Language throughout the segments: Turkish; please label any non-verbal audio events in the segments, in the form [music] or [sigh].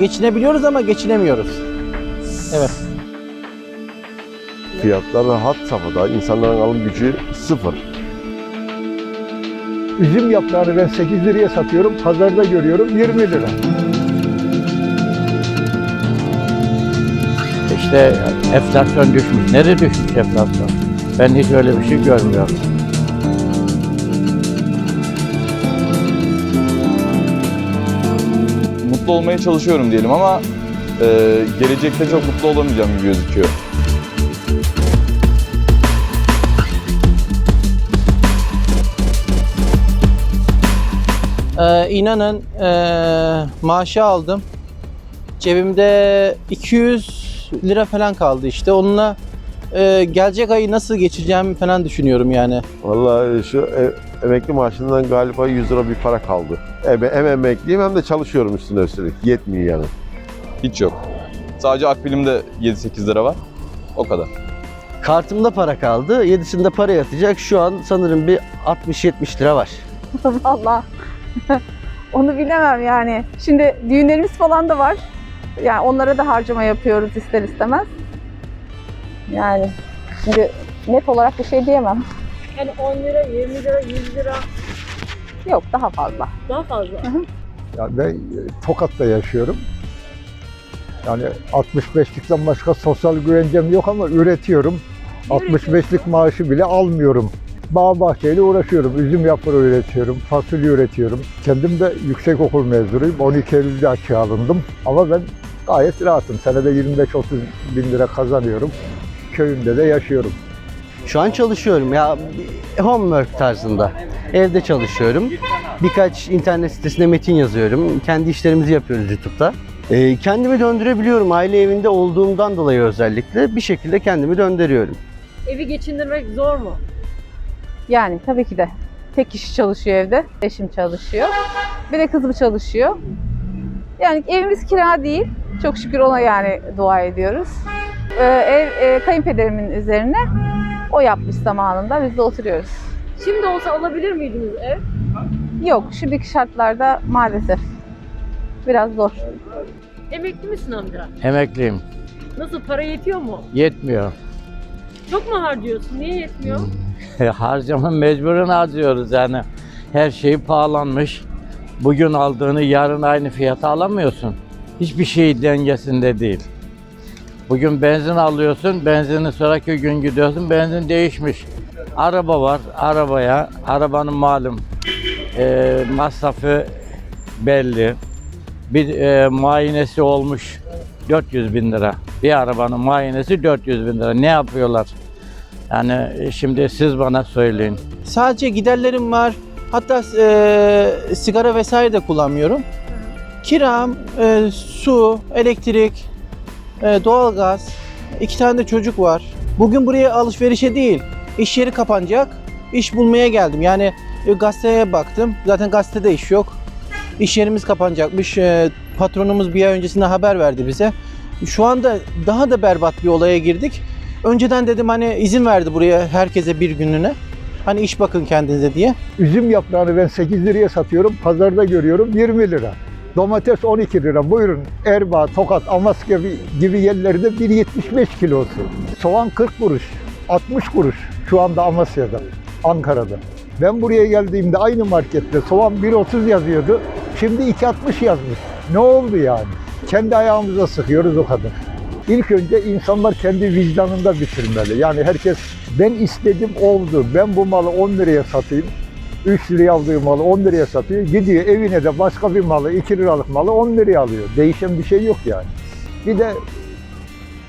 geçinebiliyoruz ama geçinemiyoruz. Evet. Fiyatlar rahat safhada. İnsanların alım gücü sıfır. Üzüm yaprağını ben 8 liraya satıyorum. Pazarda görüyorum 20 lira. İşte enflasyon düşmüş. Nereye düşmüş enflasyon? Ben hiç öyle bir şey görmüyorum. Mutlu olmaya çalışıyorum diyelim ama e, gelecekte çok mutlu olamayacağım gibi gözüküyor. Ee, inanın ee, maaşı aldım. Cebimde 200 lira falan kaldı işte. Onunla ee, gelecek ayı nasıl geçireceğimi falan düşünüyorum yani. Vallahi şu e- emekli maaşından galiba 100 lira bir para kaldı. Hem, hem emekliyim hem de çalışıyorum üstüne üstelik. Yetmiyor yani. Hiç yok. Sadece akbilimde 7-8 lira var. O kadar. Kartımda para kaldı. Yedisinde para yatacak. Şu an sanırım bir 60-70 lira var. [laughs] Valla [laughs] onu bilemem yani. Şimdi düğünlerimiz falan da var. Yani onlara da harcama yapıyoruz ister istemez. Yani şimdi net olarak bir şey diyemem. Yani 10 lira, 20 lira, 100 lira Yok daha fazla. daha fazla. Yani ben e, Tokat'ta yaşıyorum. Yani 65'likten başka sosyal güvencem yok ama üretiyorum. 65'lik maaşı bile almıyorum. Bağ bahçeyle uğraşıyorum. Üzüm yaprağı üretiyorum, fasulye üretiyorum. Kendim de yüksek okul mezunuyum. 12 Eylül'de açığa alındım. Ama ben gayet rahatım. Senede 25-30 bin lira kazanıyorum. Köyümde de yaşıyorum. Şu an çalışıyorum ya homework tarzında. Evde çalışıyorum. Birkaç internet sitesinde metin yazıyorum. Kendi işlerimizi yapıyoruz YouTube'da. Ee, kendimi döndürebiliyorum. Aile evinde olduğumdan dolayı özellikle bir şekilde kendimi döndürüyorum. Evi geçindirmek zor mu? Yani tabii ki de. Tek kişi çalışıyor evde. Eşim çalışıyor. Bir de kızım çalışıyor. Yani evimiz kira değil. Çok şükür ona yani dua ediyoruz. Ee, ev e, kayınpederimin üzerine o yapmış zamanında. Biz de oturuyoruz. Şimdi olsa alabilir miydiniz ev? Yok şimdiki şartlarda maalesef biraz zor. Emekli misin amca? Emekliyim. Nasıl para yetiyor mu? Yetmiyor. Çok mu harcıyorsun? Niye yetmiyor? [laughs] Harcama mecburen harcıyoruz yani. Her şey pahalanmış. Bugün aldığını yarın aynı fiyata alamıyorsun. Hiçbir şey dengesinde değil. Bugün benzin alıyorsun, benzini sonraki gün gidiyorsun, benzin değişmiş. Araba var, arabaya, arabanın malum e, masrafı belli. Bir e, muayenesi olmuş 400 bin lira. Bir arabanın muayenesi 400 bin lira. Ne yapıyorlar? Yani şimdi siz bana söyleyin. Sadece giderlerim var. Hatta e, sigara vesaire de kullanmıyorum. Kiram, e, su, elektrik, e, doğalgaz. iki tane de çocuk var. Bugün buraya alışverişe değil, iş yeri kapanacak. İş bulmaya geldim. Yani e, gazeteye baktım. Zaten gazetede iş yok. İş yerimiz kapanacakmış. E, patronumuz bir ay öncesinde haber verdi bize. Şu anda daha da berbat bir olaya girdik. Önceden dedim hani izin verdi buraya herkese bir günlüğüne. Hani iş bakın kendinize diye. Üzüm yaprağını ben 8 liraya satıyorum. Pazarda görüyorum 20 lira. Domates 12 lira. Buyurun Erbaa, Tokat, Amasya gibi- yerlerde 1.75 kilosu. Soğan 40 kuruş, 60 kuruş şu anda Amasya'da, Ankara'da. Ben buraya geldiğimde aynı markette soğan 1.30 yazıyordu. Şimdi 2.60 yazmış. Ne oldu yani? Kendi ayağımıza sıkıyoruz o kadar. İlk önce insanlar kendi vicdanında bitirmeli. Yani herkes ben istedim oldu. Ben bu malı 10 liraya satayım. 3 liraya aldığı malı 10 liraya satıyor. Gidiyor evine de başka bir malı 2 liralık malı 10 liraya alıyor. Değişen bir şey yok yani. Bir de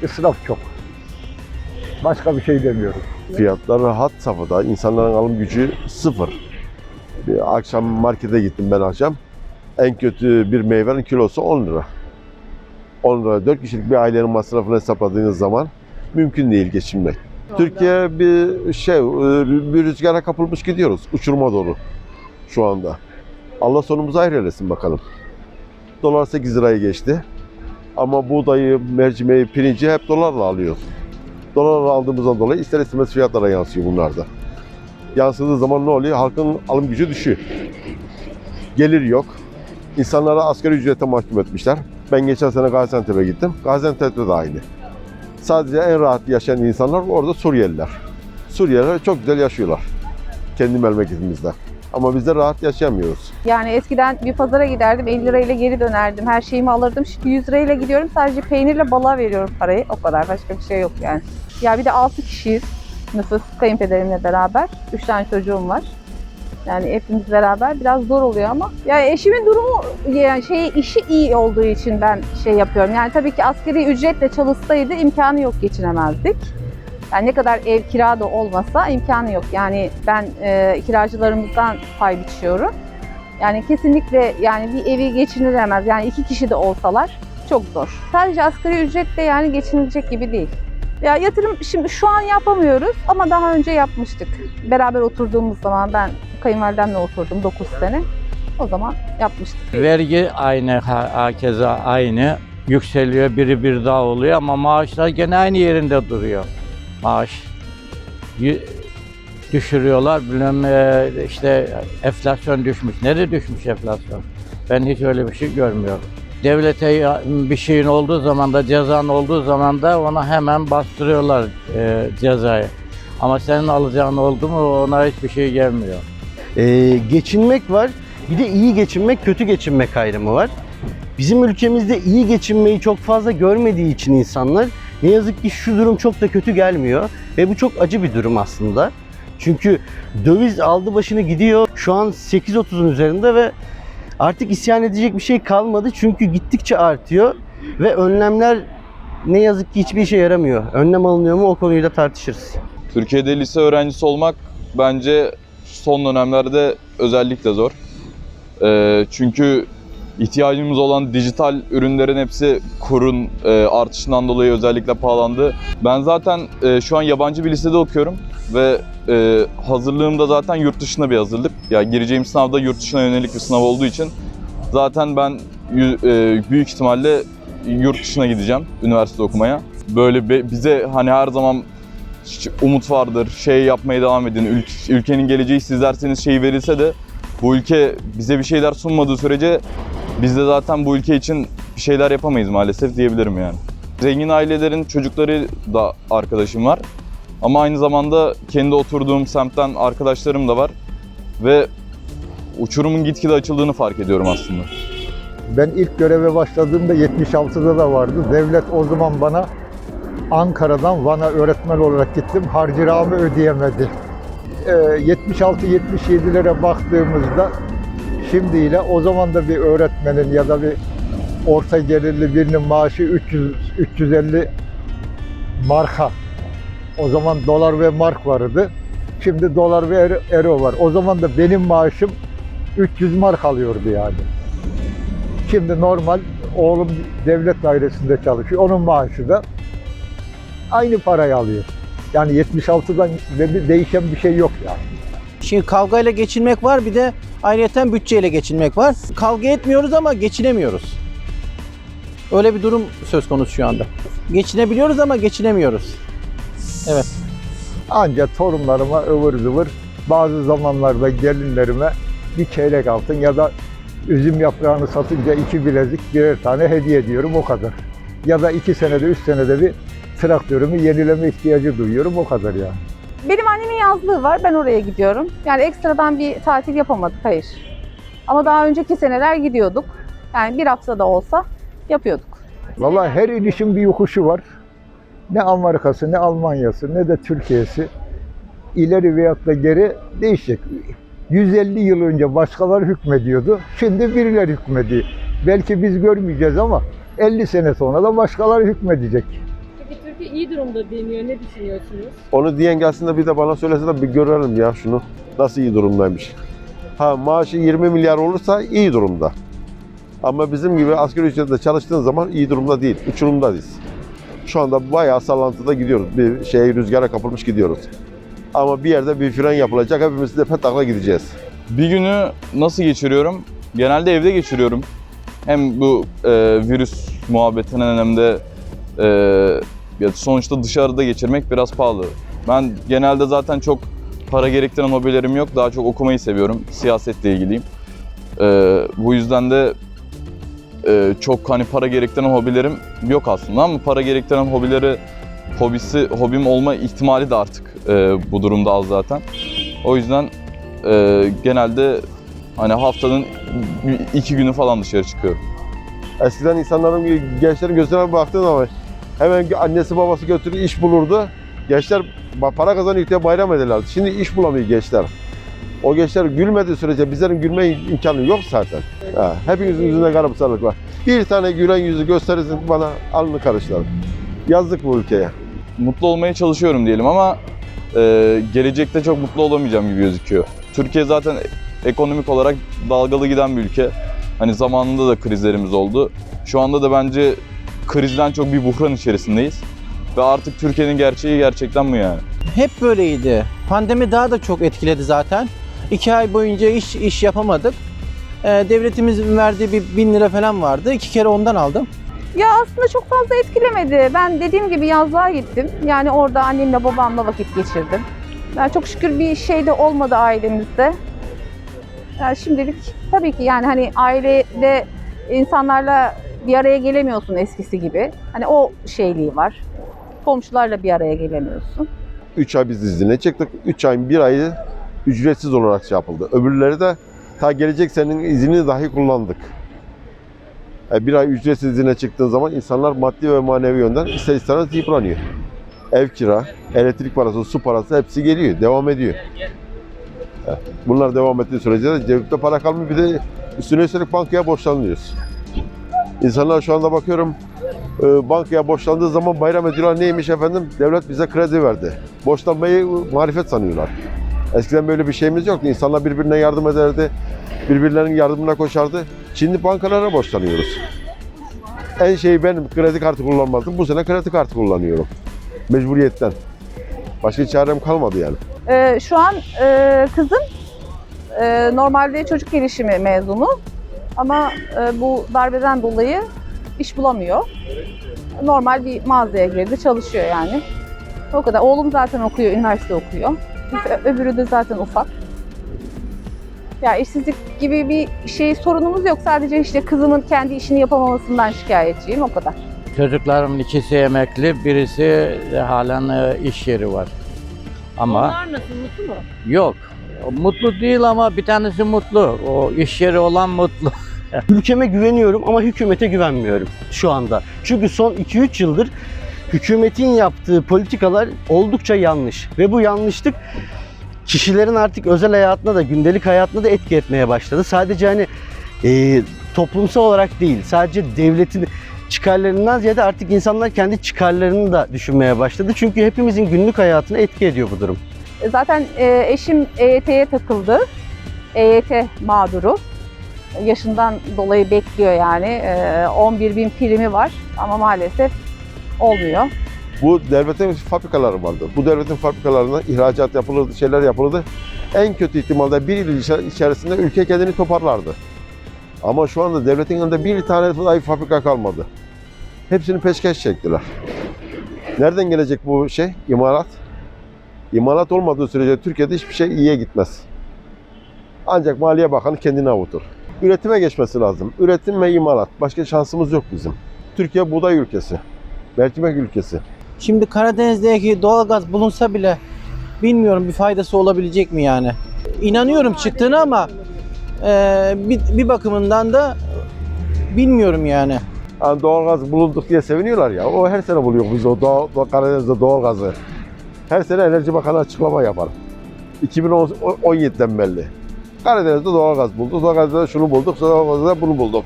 israf çok. Başka bir şey demiyorum. Fiyatlar rahat safhada. İnsanların alım gücü sıfır. Bir akşam markete gittim ben akşam. En kötü bir meyvenin kilosu 10 lira. 10 lira. 4 kişilik bir ailenin masrafını hesapladığınız zaman mümkün değil geçinmek. Türkiye bir şey, bir rüzgara kapılmış gidiyoruz. Uçuruma doğru şu anda. Allah sonumuzu hayır eylesin bakalım. Dolar 8 liraya geçti. Ama buğdayı, mercimeği, pirinci hep dolarla alıyoruz. Dolarla aldığımızdan dolayı ister istemez fiyatlara yansıyor bunlar da. Yansıdığı zaman ne oluyor? Halkın alım gücü düşüyor. Gelir yok. İnsanlara asgari ücrete mahkum etmişler. Ben geçen sene Gaziantep'e gittim. Gaziantep'te de aynı. Sadece en rahat yaşayan insanlar orada Suriyeliler. Suriyeliler çok güzel yaşıyorlar. Kendi memleketimizde. Ama biz de rahat yaşayamıyoruz. Yani eskiden bir pazara giderdim 50 lirayla geri dönerdim. Her şeyimi alırdım. Şimdi 100 lirayla gidiyorum. Sadece peynirle balığa veriyorum parayı. O kadar. Başka bir şey yok yani. Ya bir de 6 kişiyiz. Nüfus kayınpederimle beraber. 3 tane çocuğum var. Yani hepimiz beraber biraz zor oluyor ama yani eşimin durumu yani şey işi iyi olduğu için ben şey yapıyorum. Yani tabii ki askeri ücretle çalışsaydı imkanı yok geçinemezdik. Yani ne kadar ev kira da olmasa imkanı yok. Yani ben e, kiracılarımızdan pay biçiyorum. Yani kesinlikle yani bir evi geçinilemez. Yani iki kişi de olsalar çok zor. Sadece asgari ücretle yani geçinilecek gibi değil. Ya yatırım şimdi şu an yapamıyoruz ama daha önce yapmıştık. Beraber oturduğumuz zaman ben kayınvalidemle oturdum 9 sene. O zaman yapmıştık. Vergi aynı, ha- hakeza aynı. Yükseliyor, biri bir daha oluyor ama maaşlar gene aynı yerinde duruyor. Maaş düşürüyorlar. Bilmem e, işte enflasyon düşmüş. Nerede düşmüş enflasyon? Ben hiç öyle bir şey görmüyorum. Devlete bir şeyin olduğu zaman da cezan olduğu zaman da ona hemen bastırıyorlar e, cezayı. Ama senin alacağın oldu mu ona hiçbir şey gelmiyor. Ee, geçinmek var. Bir de iyi geçinmek, kötü geçinmek ayrımı var. Bizim ülkemizde iyi geçinmeyi çok fazla görmediği için insanlar ne yazık ki şu durum çok da kötü gelmiyor ve bu çok acı bir durum aslında. Çünkü döviz aldı başını gidiyor. Şu an 8.30'un üzerinde ve artık isyan edecek bir şey kalmadı çünkü gittikçe artıyor ve önlemler ne yazık ki hiçbir işe yaramıyor. Önlem alınıyor mu o konuyu da tartışırız. Türkiye'de lise öğrencisi olmak bence son dönemlerde özellikle zor. Ee, çünkü ihtiyacımız olan dijital ürünlerin hepsi kurun e, artışından dolayı özellikle pahalandı. Ben zaten e, şu an yabancı bir lisede okuyorum ve e, hazırlığım zaten yurt dışına bir hazırlık. Ya gireceğim sınavda yurt dışına yönelik bir sınav olduğu için zaten ben e, büyük ihtimalle yurt dışına gideceğim üniversite okumaya. Böyle be- bize hani her zaman umut vardır, şey yapmaya devam edin. Ül- ülkenin geleceği sizlerseniz şey verilse de bu ülke bize bir şeyler sunmadığı sürece biz de zaten bu ülke için bir şeyler yapamayız maalesef diyebilirim yani. Zengin ailelerin çocukları da arkadaşım var. Ama aynı zamanda kendi oturduğum semtten arkadaşlarım da var. Ve uçurumun gitgide açıldığını fark ediyorum aslında. Ben ilk göreve başladığımda 76'da da vardı. Devlet o zaman bana Ankara'dan Van'a öğretmen olarak gittim. Harcırağımı ödeyemedi. Ee, 76-77'lere baktığımızda şimdiyle o zaman da bir öğretmenin ya da bir orta gelirli birinin maaşı 300 350 marka. O zaman dolar ve mark vardı. Şimdi dolar ve euro- var. O zaman da benim maaşım 300 mark alıyordu yani. Şimdi normal oğlum devlet dairesinde çalışıyor. Onun maaşı da aynı parayı alıyor. Yani 76'dan ve bir değişen bir şey yok yani. Şimdi kavgayla geçinmek var bir de ayrıyeten bütçeyle geçinmek var. Kavga etmiyoruz ama geçinemiyoruz. Öyle bir durum söz konusu şu anda. Geçinebiliyoruz ama geçinemiyoruz. Evet. Ancak torunlarıma ıvır zıvır bazı zamanlarda gelinlerime bir çeyrek altın ya da üzüm yaprağını satınca iki bilezik birer tane hediye ediyorum o kadar. Ya da iki senede üç senede bir traktörümü yenileme ihtiyacı duyuyorum o kadar yani. Yazlığı var. Ben oraya gidiyorum. Yani ekstradan bir tatil yapamadık. Hayır. Ama daha önceki seneler gidiyorduk. Yani bir hafta da olsa yapıyorduk. Vallahi her inişin bir yokuşu var. Ne Amerika'sı, ne Almanya'sı, ne de Türkiye'si ileri veyahut da geri değişecek. 150 yıl önce başkaları hükmediyordu. Şimdi birileri hükmediyor. Belki biz görmeyeceğiz ama 50 sene sonra da başkaları hükmedecek. Türkiye iyi durumda deniyor. Ne düşünüyorsunuz? Onu diyen gelsin de bir de bana söylesin de bir görelim ya şunu. Nasıl iyi durumdaymış. Ha maaşı 20 milyar olursa iyi durumda. Ama bizim gibi asgari ücretle çalıştığın zaman iyi durumda değil. Uçurumdayız. Şu anda bayağı sallantıda gidiyoruz. Bir şey rüzgara kapılmış gidiyoruz. Ama bir yerde bir fren yapılacak. Hepimiz de petakla gideceğiz. Bir günü nasıl geçiriyorum? Genelde evde geçiriyorum. Hem bu e, virüs muhabbetinden hem de e, ya sonuçta dışarıda geçirmek biraz pahalı. Ben genelde zaten çok para gerektiren hobilerim yok. Daha çok okumayı seviyorum. Siyasetle ilgiliyim. E, bu yüzden de e, çok hani para gerektiren hobilerim yok aslında ama para gerektiren hobileri hobisi hobim olma ihtimali de artık e, bu durumda az zaten. O yüzden e, genelde hani haftanın iki günü falan dışarı çıkıyorum. Eskiden insanların, gençlerin gözlerine baktığın zaman hemen annesi babası götürür iş bulurdu. Gençler para kazanıyor diye bayram ederlerdi. Şimdi iş bulamıyor gençler. O gençler gülmediği sürece bizlerin gülme imkanı yok zaten. Ha, hepinizin yüzünde karamsarlık var. Bir tane gülen yüzü gösterirsin bana alnı karışlar. Yazdık bu ülkeye. Mutlu olmaya çalışıyorum diyelim ama e, gelecekte çok mutlu olamayacağım gibi gözüküyor. Türkiye zaten ekonomik olarak dalgalı giden bir ülke. Hani zamanında da krizlerimiz oldu. Şu anda da bence krizden çok bir buhran içerisindeyiz. Ve artık Türkiye'nin gerçeği gerçekten bu yani. Hep böyleydi. Pandemi daha da çok etkiledi zaten. İki ay boyunca iş iş yapamadık. Ee, devletimizin verdiği bir bin lira falan vardı. İki kere ondan aldım. Ya aslında çok fazla etkilemedi. Ben dediğim gibi yazlığa gittim. Yani orada annemle babamla vakit geçirdim. Yani çok şükür bir şey de olmadı ailemizde. Yani şimdilik tabii ki yani hani ailede insanlarla bir araya gelemiyorsun eskisi gibi. Hani o şeyliği var. Komşularla bir araya gelemiyorsun. 3 ay biz izine çıktık. 3 ayın bir ayı ücretsiz olarak şey yapıldı. Öbürleri de ta gelecek senin iznini dahi kullandık. E, bir ay ücretsiz izine çıktığın zaman insanlar maddi ve manevi yönden ister istemez yıpranıyor. Ev kira, elektrik parası, su parası hepsi geliyor, devam ediyor. E, Bunlar devam ettiği sürece de cebimde para kalmıyor. Bir de üstüne üstelik bankaya borçlanıyoruz. İnsanlar şu anda bakıyorum e, bankaya borçlandığı zaman bayram ediyorlar. Neymiş efendim? Devlet bize kredi verdi. Borçlanmayı marifet sanıyorlar. Eskiden böyle bir şeyimiz yoktu. İnsanlar birbirine yardım ederdi. Birbirlerinin yardımına koşardı. Şimdi bankalara borçlanıyoruz. En şey benim kredi kartı kullanmazdım. Bu sene kredi kartı kullanıyorum. Mecburiyetten. Başka çarem kalmadı yani. Ee, şu an e, kızım e, normalde çocuk gelişimi mezunu ama e, bu darbeden dolayı iş bulamıyor. Normal bir mağazaya girdi, çalışıyor yani. O kadar. Oğlum zaten okuyor, üniversite okuyor. Öbürü de zaten ufak. Ya işsizlik gibi bir şey sorunumuz yok. Sadece işte kızımın kendi işini yapamamasından şikayetçiyim o kadar. Çocuklarımın ikisi emekli, birisi halen e, iş yeri var. Ama Onlar nasıl mutlu mu? yok. Mutlu değil ama bir tanesi mutlu. O iş yeri olan mutlu. [laughs] Ülkeme güveniyorum ama hükümete güvenmiyorum şu anda. Çünkü son 2-3 yıldır hükümetin yaptığı politikalar oldukça yanlış. Ve bu yanlışlık kişilerin artık özel hayatına da gündelik hayatına da etki etmeye başladı. Sadece hani e, toplumsal olarak değil, sadece devletin çıkarlarından ziyade artık insanlar kendi çıkarlarını da düşünmeye başladı. Çünkü hepimizin günlük hayatına etki ediyor bu durum. E, Zaten e, eşim EYT'ye takıldı. EYT mağduru. Yaşından dolayı bekliyor yani. E, 11 bin primi var ama maalesef olmuyor. Bu devletin fabrikaları vardı. Bu devletin fabrikalarına ihracat yapılırdı, şeyler yapılırdı. En kötü ihtimalde bir yıl içe- içerisinde ülke kendini toparlardı. Ama şu anda devletin yanında bir tane dahi fabrika kalmadı. Hepsini peşkeş çektiler. Nereden gelecek bu şey? İmalat. İmalat olmadığı sürece Türkiye'de hiçbir şey iyiye gitmez. Ancak Maliye Bakanı kendini avutur. Üretime geçmesi lazım. Üretim ve imalat. Başka şansımız yok bizim. Türkiye buğday ülkesi. Mercimek ülkesi. Şimdi Karadeniz'deki doğalgaz bulunsa bile bilmiyorum bir faydası olabilecek mi yani. İnanıyorum çıktığını ama e, bir, bir bakımından da bilmiyorum yani. Yani doğalgaz bulunduk diye seviniyorlar ya. O her sene buluyor biz o doğal, Karadeniz'de doğalgazı. Her sene Enerji Bakanı açıklama yapar. 2017'den belli. Karadeniz'de doğalgaz bulduk, doğalgazda şunu bulduk, doğalgazda bunu bulduk.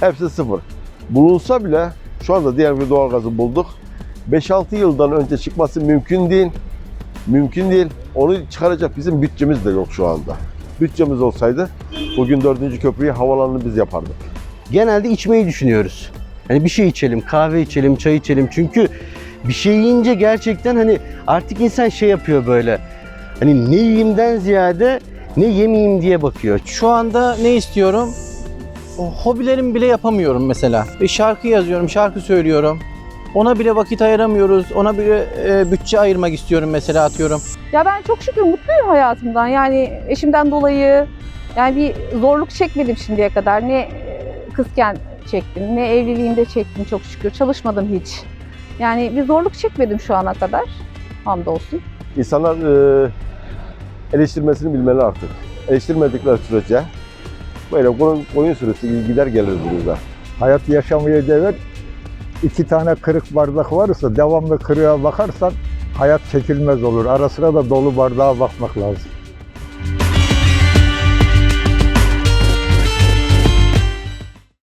Hepsi sıfır. Bulunsa bile şu anda diğer bir doğalgazı bulduk. 5-6 yıldan önce çıkması mümkün değil. Mümkün değil. Onu çıkaracak bizim bütçemiz de yok şu anda. Bütçemiz olsaydı bugün dördüncü köprüyü havalanını biz yapardık. genelde içmeyi düşünüyoruz. Hani bir şey içelim, kahve içelim, çay içelim. Çünkü bir şey yiyince gerçekten hani artık insan şey yapıyor böyle. Hani ne yiyeyimden ziyade ne yemeyeyim diye bakıyor. Şu anda ne istiyorum? O hobilerimi bile yapamıyorum mesela. Bir şarkı yazıyorum, şarkı söylüyorum. Ona bile vakit ayıramıyoruz. Ona bile e, bütçe ayırmak istiyorum mesela atıyorum. Ya ben çok şükür mutluyum hayatımdan. Yani eşimden dolayı yani bir zorluk çekmedim şimdiye kadar. Ne e, kızken çektim, ne evliliğimde çektim çok şükür. Çalışmadım hiç. Yani bir zorluk çekmedim şu ana kadar. Hamdolsun. İnsanlar e, eleştirmesini bilmeli artık. Eleştirmedikleri sürece böyle koyun, koyun sürüsü gider gelir burada. Hayat yaşamaya değer. İki tane kırık bardak varsa devamlı kırığa bakarsan hayat çekilmez olur. Ara sıra da dolu bardağa bakmak lazım.